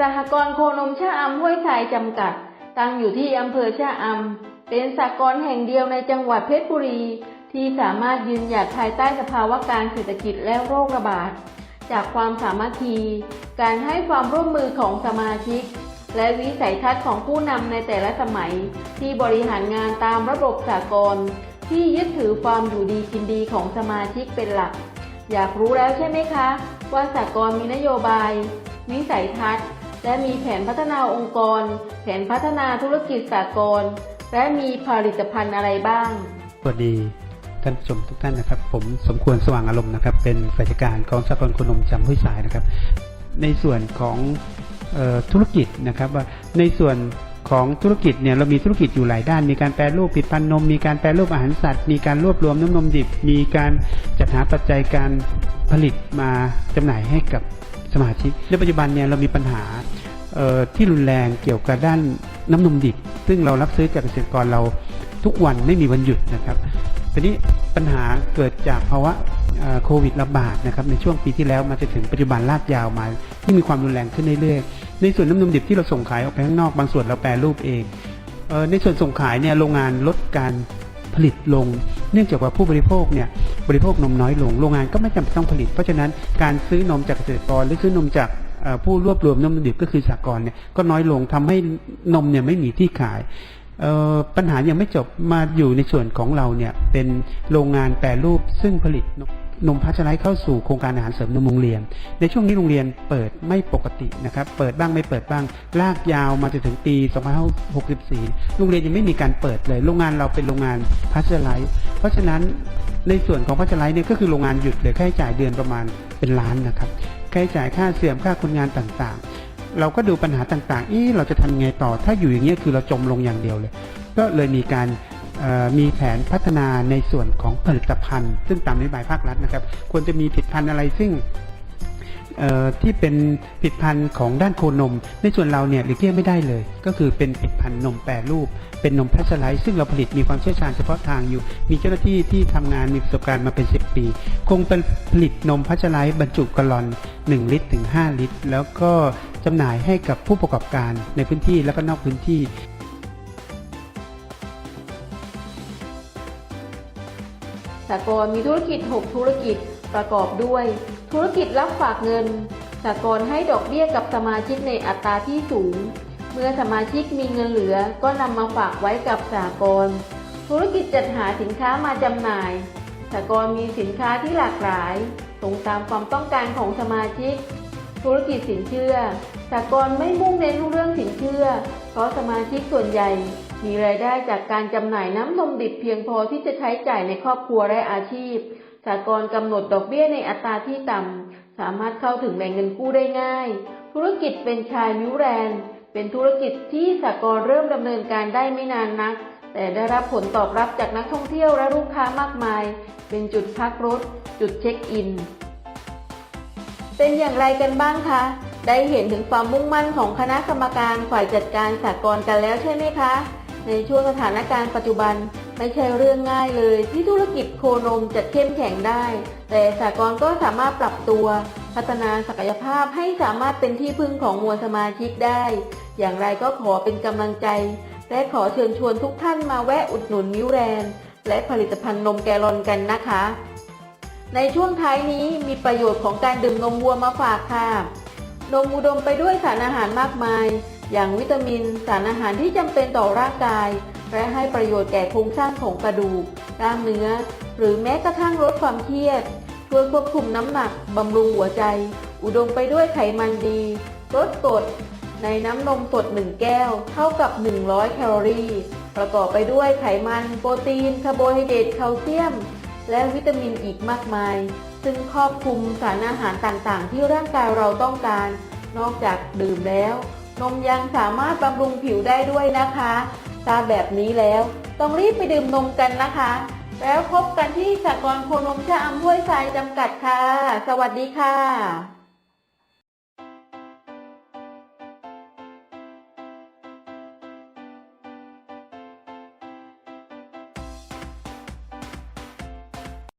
สหกรณ์โคนมชะอำห้วยทรายจำกัด ตั้งอยู่ที่อำเภอชะอำเป็นสหกรณ์แห่งเดียวในจังหวัดเพชรบุรี ที่สามารถยืนหยัดภายใต้สภาวะการเศรษฐกิจและโรคระบาด จากความสามัคคี การให้ความร่วมมือของสมาชิก และวิสัยทัศน์ของผู้นำในแต่ละสมัย ที่บริหารงานตามระบบสากลที่ยึดถือความอยู่ดีกินดีของสมาชิกเป็นหลัก อยากรู้แล้วใช่ไหมคะ ว่าสากลมีนโยบาย วิสัยทัศน์ และมีแผนพัฒนาองค์กร แผนพัฒนาธุรกิจสากล และมีผลิตภัณฑ์อะไรบ้าง สวัสดีท่านผู้ชมทุกท่านนะครับ ผมสมควรสว่างอารมณ์นะครับ เป็นฝ่ายการกองสหกรณ์คนนมจำห้วยสายนะครับ ในส่วนของออธุรกิจนะครับว่าในส่วนของธุรกิจเนี่ยเรามีธุรกิจอยู่หลายด้าน มีการแปรรูปผลิตภัณฑ์นม มีการแปรรูปอาหารสัตว์ มีการรวบรวมน้ำนมดิบ มีการจัดหาปัจจัยการผลิตมาจำหน่ายให้กับสมาชิกในปัจจุบันเนี่ยเรามีปัญหา ที่รุนแรงเกี่ยวกับด้านน้ำนมดิบ ซึ่งเรารับซื้อจากเกษตรกรเราทุกวันไม่มีวันหยุดนะครับทีนี้ปัญหาเกิดจากภาวะโควิดระบาดนะครับในช่วงปีที่แล้วมาจนถึงปัจจุบันลากยาวมา ที่มีความรุนแรงขึ้นเรื่อยๆ ในส่วนน้ำนมดิบที่เราส่งขายออกไปข้างนอกบางส่วนเราแปรรูปเองเออในส่วนส่งขายเนี่ยโรงงานลดการผลิตลง เนื่องจากว่าผู้บริโภคเนี่ยบริโภคนมน้อยลง โรงงานก็ไม่จำเป็นต้องผลิต เพราะฉะนั้นการซื้อนมจากเกษตรกรหรือซื้อนมจาก ผู้รวบรวมนมดิบก็คือสากลเนี่ยก็น้อยลงทำให้นมเนี่ยไม่มีที่ขายปัญหายังไม่จบมาอยู่ในส่วนของเราเนี่ยเป็นโรงงานแปรรูปซึ่งผลิตนมนมพัชไลท์เข้าสู่โครงการอาหารเสริมนมโรงเรียน ในช่วงนี้โรงเรียนเปิดไม่ปกตินะครับ เปิดบ้างไม่เปิดบ้าง ลากยาวมาจนถึงปี 2564 โรงเรียนยังไม่มีการเปิดเลย โรงงานเราเป็นโรงงานพัชไลท์เพราะฉะนั้นในส่วนของพัชไลท์เนี่ยก็คือโรงงานหยุดเหลือค่าใช้จ่ายเดือนประมาณเป็นล้านนะครับ ค่าใช้จ่ายค่าเสื่อมค่าคนงานต่างๆ เราก็ดูปัญหาต่างๆอีเราจะทำไงต่อ ถ้าอยู่อย่างเงี้ยคือเราจมลงอย่างเดียวเลย ก็เลยมีการมีแผนพัฒนาในส่วนของผลิตภัณฑ์ ซึ่งตามนโยบายภาครัฐนะครับ ควรจะมีผลิตภัณฑ์อะไรซึ่ง ที่เป็นผลิตภัณฑ์ของด้านโคนม ในส่วนเราเนี่ยหลีกเลี่ยงไม่ได้เลย ก็คือเป็นผลิตภัณฑ์นมแปรรูป เป็นนมพัชไลท์ซึ่งเราผลิตมีความเชี่ยวชาญเฉพาะทางอยู่ มีเจ้าหน้าที่ที่ทำงานมีประสบการณ์มาเป็น 10 ปี คงเป็นผลิตนมพัชไลท์บรรจุกะลอน 1 ลิตรถึง 5 ลิตร แล้วก็จำหน่ายให้กับผู้ประกอบการในพื้นที่แล้วก็นอกพื้นที่สากลมีธุรกิจ 6 ธุรกิจ ประกอบด้วย ธุรกิจรับฝากเงินสากลให้ดอกเบี้ยกับสมาชิกในอัตราที่สูง เมื่อสมาชิกมีเงินเหลือก็นำมาฝากไว้กับสากลธุรกิจจัดหาสินค้ามาจำหน่ายสากลมีสินค้าที่หลากหลายตรงตามความต้องการของสมาชิก ธุรกิจสินเชื่อสากลไม่มุ่งเน้นเรื่องสินเชื่อ เพราะสมาชิกส่วนใหญ่ มีรายได้จากการจำหน่ายน้ำนมดิบเพียงพอที่จะใช้จ่ายในครอบครัวและอาชีพ สากลกำหนดดอกเบี้ยในอัตราที่ต่ำ สามารถเข้าถึงแหล่งเงินกู้ได้ง่าย ธุรกิจเป็นชายมิวแรน เป็นธุรกิจที่สากลเริ่มดำเนินการได้ไม่นานนัก แต่ได้รับผลตอบรับจากนักท่องเที่ยวและลูกค้ามากมาย เป็นจุดพักรถ จุดเช็คอิน เป็นอย่างไรกันบ้างคะ ได้เห็นถึงความมุ่งมั่นของคณะกรรมการฝ่ายจัดการสากลกันแล้วใช่ไหมคะ ในช่วงสถานการณ์ปัจจุบัน ไม่ใช่เรื่องง่ายเลยที่ธุรกิจโคนมจะเข้มแข็งได้ แต่สากลก็สามารถปรับตัว พัฒนาศักยภาพให้สามารถเป็นที่พึ่งของมวลสมาชิกได้ อย่างไรก็ขอเป็นกำลังใจ และขอเชิญชวนทุกท่านมาแวะอุดหนุนมิวแรนและผลิตภัณฑ์นมแกลอนกันนะคะ ในช่วงท้ายนี้มีประโยชน์ของการดื่มนมวัวมาฝากค่ะนมอุดมไปด้วยสารอาหารมากมาย อย่างวิตามิน สารอาหารที่จำเป็นต่อร่างกาย และให้ประโยชน์แก่โครงสร้างของกระดูกกล้ามเนื้อ หรือแม้กระทั่งลดความเครียดช่วยควบคุมน้ำหนักบำรุงหัวใจ อุดมไปด้วยไขมันดีลดกรดในน้ำนมสด1 แก้ว เท่ากับ 100 แคลอรี่ ประกอบไปด้วยไขมัน โปรตีน คาร์โบไฮเดรตแคลเซียม และวิตามินอีกมากมาย ซึ่งครอบคลุมสารอาหารต่างๆ ที่ร่างกายเราต้องการ นอกจากดื่มแล้ว นมยังสามารถบำรุงผิวได้ด้วยนะคะ ทราบแบบนี้แล้ว ต้องรีบไปดื่มนมกันนะคะ แล้วพบกันที่สากลโคนมชะอำห้วยทรายจำกัดค่ะ สวัสดีค่ะ